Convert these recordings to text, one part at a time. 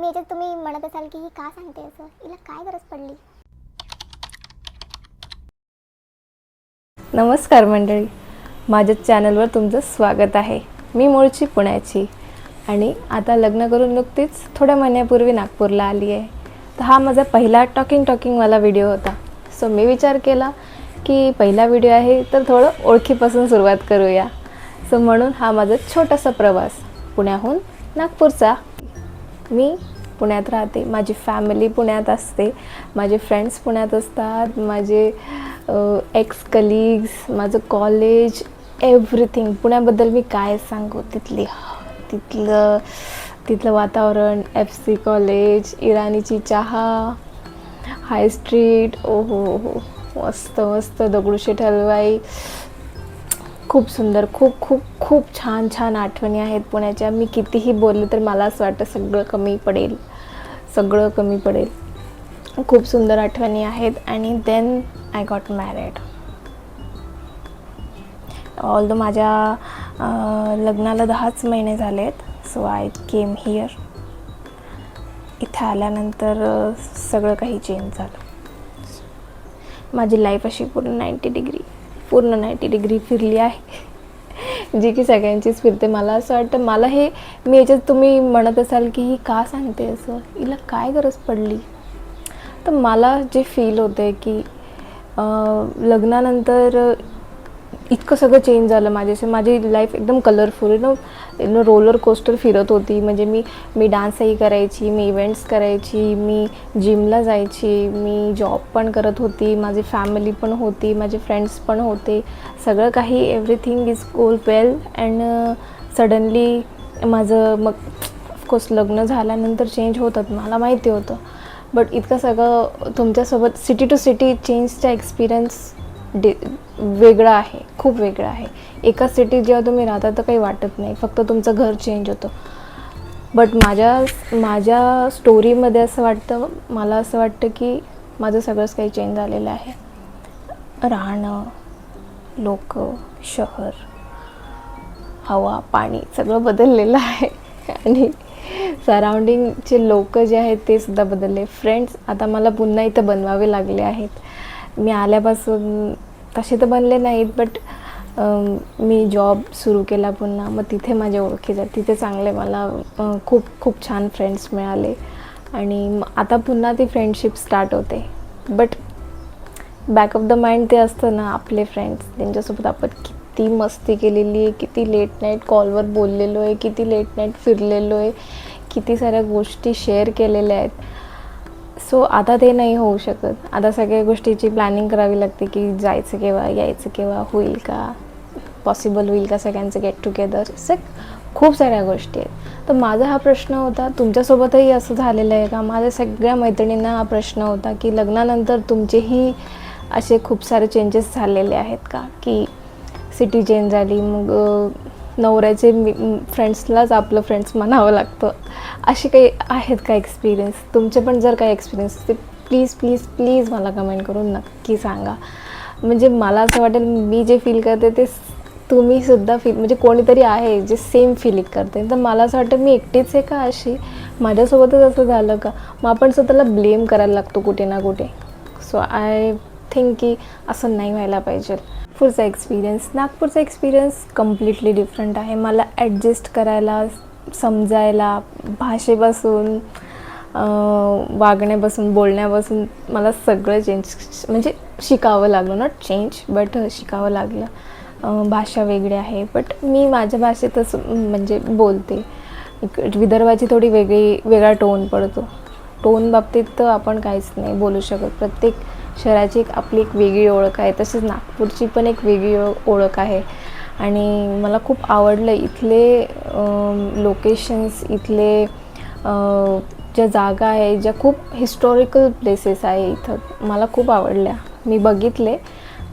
मी याच्यात तुम्ही म्हणत असाल की ही का सांगते असं? हिला काय गरज पडली? नमस्कार मंडळी. माझ्या चॅनलवर तुमचं स्वागत आहे. मी मूळची पुण्याची. आणि आता लग्न करून नुकतीच थोड्या महिन्यापूर्वी नागपूरला आली आहे. तर हा माझा पहिला टॉकिंग टॉकिंगवाला व्हिडिओ होता. सो मी विचार केला की पहिला व्हिडिओ आहे तर थोडं ओळखीपासून सुरुवात करूया. सो म्हणून हा माझा छोटासा प्रवास. पुण्याहून नागपूरचा मी पुण्यात राहते. माझी फॅमिली पुण्यात असते. माझे फ्रेंड्स पुण्यात असतात. माझे एक्स कलिग्स माझं कॉलेज एव्हरीथिंग पुण्याबद्दल मी काय सांगू? तिथली तिथलं तिथलं वातावरण एफ सी कॉलेज इराणीची चहा हाय स्ट्रीट ओ हो हो मस्त मस्त दगडूशेठ हलवाई खूप सुंदर खूप खूप खूप छान छान आठवणी आहेत पुण्याच्या. मी कितीही बोलले तर मला असं वाटतं सगळं कमी पडेल. सगळं कमी पडेल. खूप सुंदर आठवणी आहेत आणि then I got married all the माझ्या लग्नाला दहाच महिने झाले आहेत सो आय केम हिअर इथं आल्यानंतर सगळं काही चेंज झालं. माझी लाईफ अशी पूर्ण नाईंटी डिग्री पूर्ण नाईंटी डिग्री फिरली आहे. जी की सगळ्यांचीच फिरते. मला असं वाटतं मला हे मी याच्यात तुम्ही म्हणत असाल की ही का सांगते असं? हिला काय गरज पडली? तर मला जे फील होते की लग्नानंतर इतकं सगळं चेंज झालं माझ्याशी. माझी लाईफ एकदम colourful no no roller coaster फिरत होती. म्हणजे मी मी डान्सही करायची मी इव्हेंट्स करायची मी जिमला जायची मी जॉब पण करत होती माझी फॅमिली पण होती माझे फ्रेंड्स पण होते. सगळं काही everything is goal well and suddenly माझं मग ऑफकोर्स लग्न झाल्यानंतर चेंज होतात. मला माहिती होतं. बट इतकं सगळं तुमच्यासोबत सिटी टू सिटी चेंजचा एक्सपिरियन्स डे वेगळं आहे खूप वेगळं आहे. एका सिटीत जेव्हा तुम्ही राहता तर काही वाटत नाही फक्त तुमचं घर चेंज होतं. बट माझ्या माझ्या स्टोरीमध्ये असं वाटतं मला असं वाटतं की माझं सगळंच काही चेंज झालेलं आहे. राहणं लोक शहर हवा पाणी सगळं बदललेलं आहे. आणि सराउंडिंगचे लोक जे आहेत ते सुद्धा बदलले. फ्रेंड्स आता मला पुन्हा इथं बनवावे लागले आहेत. मी आल्यापासून तसे तर बनले नाहीत बट मी जॉब सुरू केला पुन्हा. मग तिथे माझ्या ओळखीचे तिथे चांगले मला खूप खूप छान फ्रेंड्स मिळाले. आणि आता पुन्हा ती फ्रेंडशिप स्टार्ट होते. But back of the mind ते असतं ना आपले फ्रेंड्स त्यांच्यासोबत आपण किती मस्ती केलेली आहे किती लेट नाईट कॉलवर बोललेलो आहे किती लेट नाईट फिरलेलो आहे किती साऱ्या गोष्टी शेअर केलेल्या आहेत. सो आता ते नाही होऊ शकत. आता सगळ्या गोष्टीची प्लॅनिंग करावी लागते की जायचं केव्हा यायचं केव्हा होईल का? पॉसिबल होईल का सगळ्यांचं गेट टुगेदर असं खूप साऱ्या गोष्टी आहेत. तर माझा हा प्रश्न होता तुमच्यासोबतही असं झालेलं आहे का? माझ्या सगळ्या मैत्रिणींना हा प्रश्न होता की लग्नानंतर तुमचेही असे खूप सारे चेंजेस झालेले आहेत का? की सिटी चेंज झाली मग नवऱ्याचे नवऱ्याचे फ्रेंड्सलाच आपलं फ्रेंड्स म्हणावं लागतं. असे काही आहेत का एक्सपिरियन्स तुमचे पण जर काही एक्सपिरियन्स असतील प्लीज प्लीज प्लीज मला कमेंट करून नक्की सांगा. म्हणजे मला असं वाटेल मी जे फील करते ते तुम्हीसुद्धा फील म्हणजे कोणीतरी आहे जे सेम फीलिंग करते. तर मला असं वाटतं मी एकटीच आहे का अशी? माझ्यासोबतच असं झालं का? मग आपण स्वतःला ब्लेम करायला लागतो कुठे ना कुठे. सो आय थिंक की असं नाही व्हायला पाहिजे. नागपूरचा एक्सपिरियन्स नागपूरचा एक्सपिरियन्स कम्प्लिटली डिफरंट आहे. मला ॲडजस्ट करायला समजायला भाषेपासून वागण्यापासून बोलण्यापासून मला सगळं चेंज म्हणजे शिकावं लागलं. नॉट चेंज बट शिकावं लागलं. भाषा वेगळी आहे. बट मी माझ्या भाषेतच म्हणजे बोलते. विदर्भाची थोडी वेगळी वेगळा टोन पडतो. टोन बाबतीत तर आपण काहीच नाही बोलू शकत. प्रत्येक शहराची एक आपली एक वेगळी ओळख आहे. तसेच नागपूरची पण एक वेगळी ओळ- ओळख आहे. आणि मला खूप आवडलं इथले लोकेशन्स इथले ज्या जागा आहे ज्या खूप हिस्टॉरिकल प्लेसेस आहे इथं. मला खूप आवडल्या. मी बघितले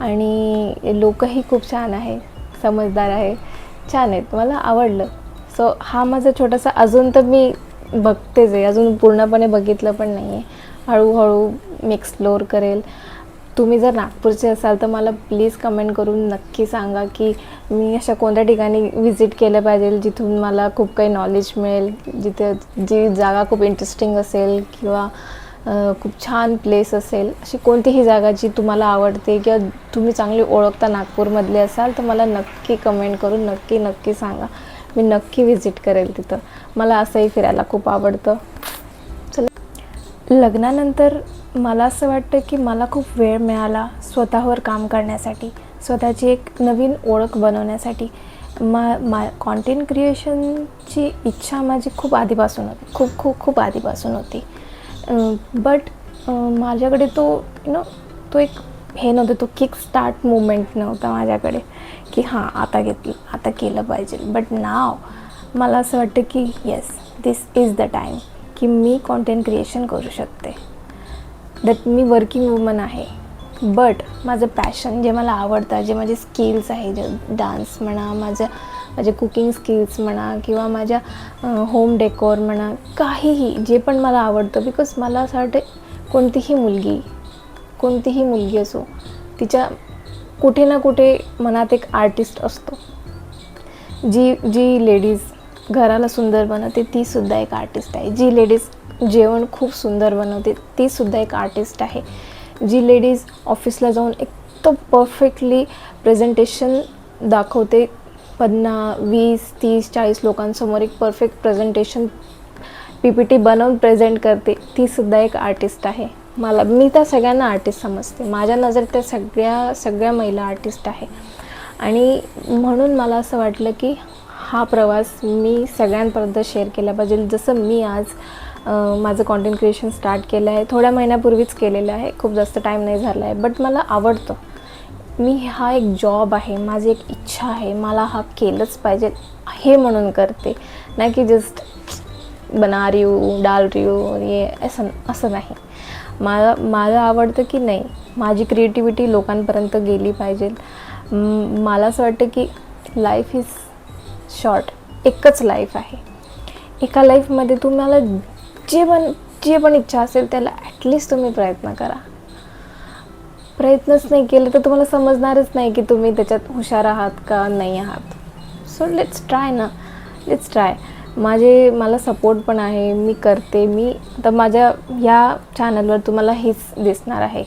आणि लोकही खूप छान आहे. समजदार आहे. छान आहेत. मला आवडलं. सो हा माझा छोटासा अजून तर मी बघतेच आहे. अजून पूर्णपणे बघितलं पण नाही आहे हळूहळू मी एक्सप्लोअर करेल. तुम्ही जर नागपूरचे असाल तर मला प्लीज कमेंट करून नक्की सांगा की मी अशा कोणत्या ठिकाणी व्हिजिट केलं पाहिजे जिथून मला खूप काही नॉलेज मिळेल जिथे जी जागा खूप इंटरेस्टिंग असेल किंवा खूप छान प्लेस असेल. अशी कोणतीही जागा जी तुम्हाला आवडते किंवा तुम्ही चांगली ओळखता नागपूरमधले असाल तर मला नक्की कमेंट करून नक्की नक्की सांगा. मी नक्की व्हिजिट करेल तिथं. मला असंही फिरायला खूप आवडतं. चला. लग्नानंतर मला असं वाटतं की मला खूप वेळ मिळाला स्वतःवर काम करण्यासाठी स्वतःची एक नवीन ओळख बनवण्यासाठी. मा मा कॉन्टेंट क्रिएशनची इच्छा माझी खूप आधीपासून होती खूप खूप खूप आधीपासून होती. बट माझ्याकडे तो यु नो तो एक हे नव्हतं तो किक स्टार्ट मुवमेंट नव्हता माझ्याकडे की हां आता घेतलं आता केलं पाहिजे. बट नाव मला असं वाटतं की yes this is the time की मी कॉन्टेंट क्रिएशन करू शकते. दॅट मी वर्किंग वुमन आहे. बट माझं पॅशन जे मला आवडतं जे माझे स्किल्स आहे जे डान्स म्हणा माझं माझे कुकिंग स्किल्स म्हणा किंवा माझ्या होम डेकोर म्हणा काहीही जे पण मला आवडतं बिकॉज मला असं वाटतं कोणतीही मुलगी कोणतीही मुलगी असो तिच्या कुठे ना कुठे मनात एक आर्टिस्ट असतो. जी जी लेडीज घराला सुंदर बनवते तीसुद्धा एक आर्टिस्ट आहे. जी लेडीज जेवण खूप सुंदर बनवते तीसुद्धा एक आर्टिस्ट आहे. जी लेडीज ऑफिसला जाऊन एकदम परफेक्टली प्रेझेंटेशन दाखवते. पन्ना वीस तीस चाळीस लोकांसमोर एक perfect presentation P P T बनवून प्रेझेंट करते. तीसुद्धा एक आर्टिस्ट आहे. मला मी त्या सगळ्यांना आर्टिस्ट समजते. माझ्या नजरेत त्या सगळ्या सगळ्या महिला आर्टिस्ट आहे. आणि म्हणून मला असं वाटलं की हा प्रवास मी सगळ्यांपर्यंत शेअर केला पाहिजे. जसं मी आज माझं कॉन्टेंट क्रिएशन स्टार्ट केलं आहे थोड्या महिन्यापूर्वीच केलेलं आहे. खूप जास्त टाईम नाही झाला आहे बट मला आवडतं. मी हा एक जॉब आहे माझी एक इच्छा आहे मला हा केलंच पाहिजे हे म्हणून करते. नाही की जस्ट बना रही हूँ डाल रही हूँ ये असं असं नाही. मला मला आवडतं की नाही माझी क्रिएटिव्हिटी लोकांपर्यंत गेली पाहिजे. मला असं वाटतं की लाईफ इज शॉर्ट एकच लाईफ आहे. एका लाईफमध्ये तुम्हाला जे पण जे पण इच्छा असेल त्याला ॲटलिस्ट तुम्ही प्रयत्न करा. प्रयत्नच नाही केले तर तुम्हाला समजणारच नाही की तुम्ही त्याच्यात हुशार आहात का नाही आहात. सो लेट्स ट्राय ना. लेट्स ट्राय माझे मला सपोर्ट पण आहे मी करते. मी तर माझ्या या चॅनलवर तुम्हाला हेच दिसणार आहे.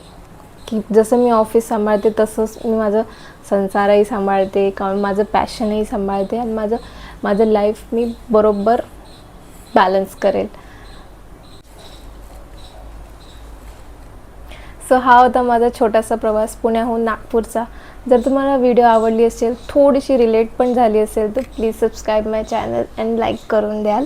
की जसं मी ऑफिस सांभाळते तसंच मी माझं संसारही सांभाळते कारण माझं पॅशनही सांभाळते आणि माझं माझं लाईफ मी बरोबर बॅलन्स करेल. सो हा होता माझा छोटासा प्रवास पुण्याहून नागपूरचा. जर तुम्हाला व्हिडिओ आवडली असेल थोडीशी रिलेट पण झाली असेल तर please subscribe my channel and like करून द्याल.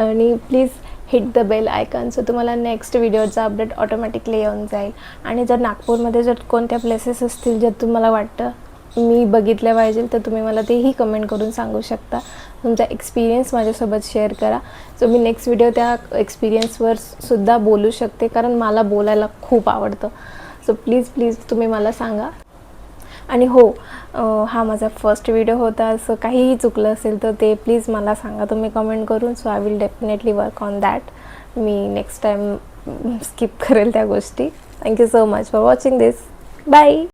आणि please hit the bell icon so तुम्हाला नेक्स्ट व्हिडिओचा अपडेट ऑटोमॅटिकली येऊन जाईल. आणि जर नागपूरमध्ये जर कोणत्या प्लेसेस असतील ज्यात तुम्हाला वाटतं मी बघितल्या पाहिजे तर तुम्ही मला तेही कमेंट करून सांगू शकता. तुमचा एक्सपिरियन्स माझ्यासोबत शेअर करा. सो मी नेक्स्ट व्हिडिओ त्या एक्सपिरियन्सवर सुद्धा बोलू शकते कारण मला बोलायला खूप आवडतं. सो प्लीज प्लीज तुम्ही मला सांगा. आणि हो हा माझा फर्स्ट व्हिडिओ होता. असं काहीही चुकलं असेल तर ते प्लीज मला सांगा. तुम्ही कमेंट करून so I will definitely work on that me next time skip करेल त्या गोष्टी. Thank you so much for watching this bye